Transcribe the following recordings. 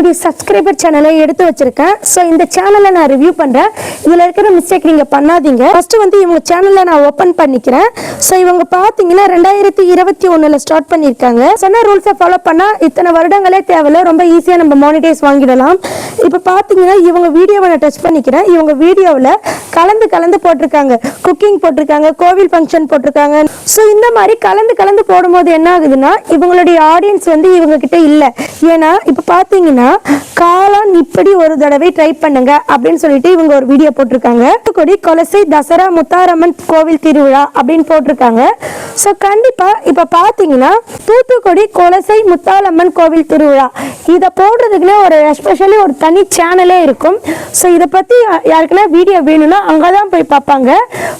என்னுடைய சப்ஸ்கிரைபர் சேனலை எடுத்து வச்சிருக்கேன். ஸோ இந்த சேனலை நான் ரிவ்யூ பண்ணுறேன் இதில் இருக்கிற மிஸ்டேக் நீங்கள் பண்ணாதீங்க. ஃபஸ்ட்டு வந்து இவங்க சேனலை நான் ஓப்பன் பண்ணிக்கிறேன். ஸோ இவங்க பார்த்தீங்கன்னா ரெண்டாயிரத்தி இருபத்தி ஒன்றில் ஸ்டார்ட் பண்ணியிருக்காங்க. சொன்ன ரூல்ஸை ஃபாலோ பண்ணால் இத்தனை வருடங்களே தேவையில்ல. ரொம்ப ஈஸியாக நம்ம மானிட்டைஸ் வாங்கிடலாம். இப்போ பார்த்தீங்கன்னா இவங்க வீடியோவை நான் டச் பண்ணிக்கிறேன். இவங்க வீடியோவில் கலந்து கலந்து போட்டிருக்காங்க. குக்கிங் போட்டிருக்காங்க கோவில் ஃபங்க்ஷன் போட்டிருக்காங்க. ஸோ இந்த மாதிரி கலந்து கலந்து போடும்போது என்ன ஆகுதுன்னா இவங்களுடைய ஆடியன்ஸ் வந்து இவங்க கிட்ட இல்லை. ஏன்னா இப்போ பார்த்தீங்கன்னா காளான் இப்படி ஒரு தடவை ட்ரை பண்ணுங்க அப்படின்னு சொல்லிட்டு இவங்க ஒரு வீடியோ போட்டிருக்காங்க. தூத்துக்குடி கொலசை தசரா முத்தாரம்மன் கோவில் திருவிழா அப்படின்னு போட்டிருக்காங்க. ஸோ கண்டிப்பாக இப்போ பார்த்தீங்கன்னா தூத்துக்குடி கொலசை முத்தாலம்மன் கோவில் திருவிழா. இதை போடுறதுக்குன்னே ஒரு எஸ்பெஷலி ஒரு தனி சேனலே இருக்கும். ஸோ இதை பற்றி யாருக்குன்னா வீடியோ வேணும்னா அங்கே தான் போய் பார்ப்பாங்க.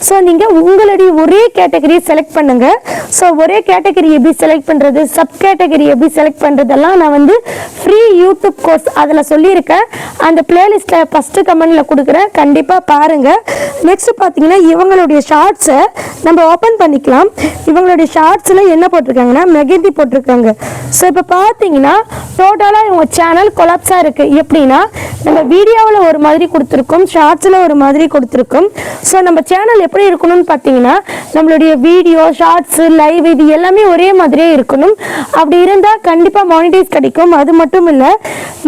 ஸோ நீங்கள் உங்களுடைய ஒரே கேட்டகரியை செலக்ட் பண்ணுங்க. ஸோ ஒரே கேட்டகரி எப்படி செலக்ட் பண்ணுறது சப் கேட்டகரி எப்படி செலக்ட் பண்ணுறதெல்லாம் நான் வந்து ஃப்ரீ யூடியூப் கோர்ஸ் அதில் சொல்லியிருக்கேன் அந்த பிளேலிஸ்ட்டில் ஃபஸ்ட்டு கமெண்டில் கொடுக்குறேன் கண்டிப்பாக பாருங்கள் நெக்ஸ்ட் பார்த்தீங்கன்னா இவங்களுடைய ஷார்ட்ஸை நம்ம ஓப்பன் பண்ணிக்கலாம். இவங்களுடைய ஷார்ட்ஸில் என்ன போட்டிருக்காங்கன்னா மெகந்தி போட்டிருக்காங்க. ஸோ இப்போ பார்த்தீங்கன்னா டோட்டலாக இவங்க சேனல் கொலாப்ஸாக இருக்குது எப்படின்னா நம்ம வீடியோவில் ஒரு மாதிரி கொடுத்துருக்கோம் ஷார்ட்ஸில் ஒரு மாதிரி கொடுத்துருக்கோம். ஸோ நம்ம சேனல் எப்படி இருக்கணும்னு பார்த்தீங்கன்னா நம்மளுடைய வீடியோ ஷார்ட்ஸு லைவ் இது எல்லாமே ஒரே மாதிரியே இருக்கணும். அப்படி இருந்தால் கண்டிப்பாக மானிடைஸ் கிடைக்கும். அது மட்டும் இல்லை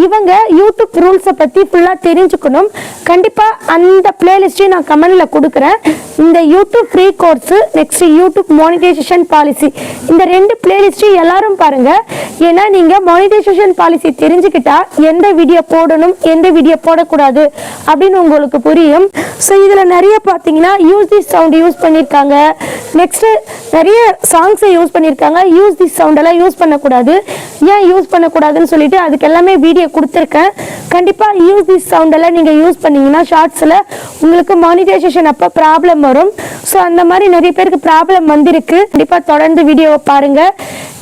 இவங்க யூடியூப் ரூல்ஸை பற்றி ஃபுல்லாக தெரிஞ்சுக்கணும். கண்டிப்பாக அந்த பிளேலிஸ்ட்டையும் நான் கமெண்டில் கொடுக்குறேன். இந்த YouTube free course next YouTube monetisation policy இந்த ரெண்டு பிளேலிஸ்ட்டையும் எல்லாரும் பாருங்கள் ஏன்னா நீங்கள் மானிடைசேஷன் பாலிசி தெரிஞ்சுக்கிட்டா எந்த வீடியோ போடணும் எந்த வீடியோ போடக்கூடாது அப்படின்னு உங்களுக்கு புரியும். ஸோ இதில் நிறைய பார்த்தீங்கன்னா யூஸ் தி சவுண்ட் யூஸ் பண்ணியிருக்காங்க நெக்ஸ்ட்டு நிறைய சாங்ஸை யூஸ் பண்ணியிருக்காங்க யூஸ் தி சவுண்டெல்லாம் யூஸ் பண்ணக்கூடாது. ஏன் யூஸ் பண்ணக்கூடாதுன்னு சொல்லிட்டு அதுக்கு எல்லாமே வீடியோ கொடுத்துருக்கேன். கண்டிப்பாக யூஸ் திஸ் சவுண்டெல்லாம் நீங்கள் யூஸ் பண்ணிங்கன்னா ஷார்ட்ஸில் உங்களுக்கு மானிட்டைசேஷன் அப்போ ப்ராப்ளம் வரும். ஸோ அந்த மாதிரி நிறைய பேருக்கு ப்ராப்ளம் வந்திருக்கு. கண்டிப்பாக தொடர்ந்து வீடியோவை பாருங்கள்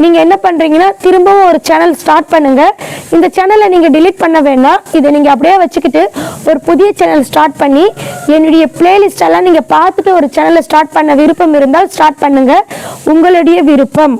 நீங்கள் என்ன பண்ணுறீங்கன்னா திரும்பவும் ஒரு சேனல் ஸ்டார்ட் பண்ணுங்கள் இந்த சேனலை நீங்கள் டிலீட் பண்ண வேண்டாம். இதை நீங்கள் அப்படியே வச்சுக்கிட்டு ஒரு புதிய சேனல் ஸ்டார்ட் பண்ணி என்னுடைய பிளேலிஸ்டெல்லாம் நீங்கள் பார்த்துட்டு ஒரு சேனலை ஸ்டார்ட் பண்ண விருப்பம் இருந்தால் ஸ்டார்ட் பண்ணுங்கள் உங்களுடைய விருப்பம்.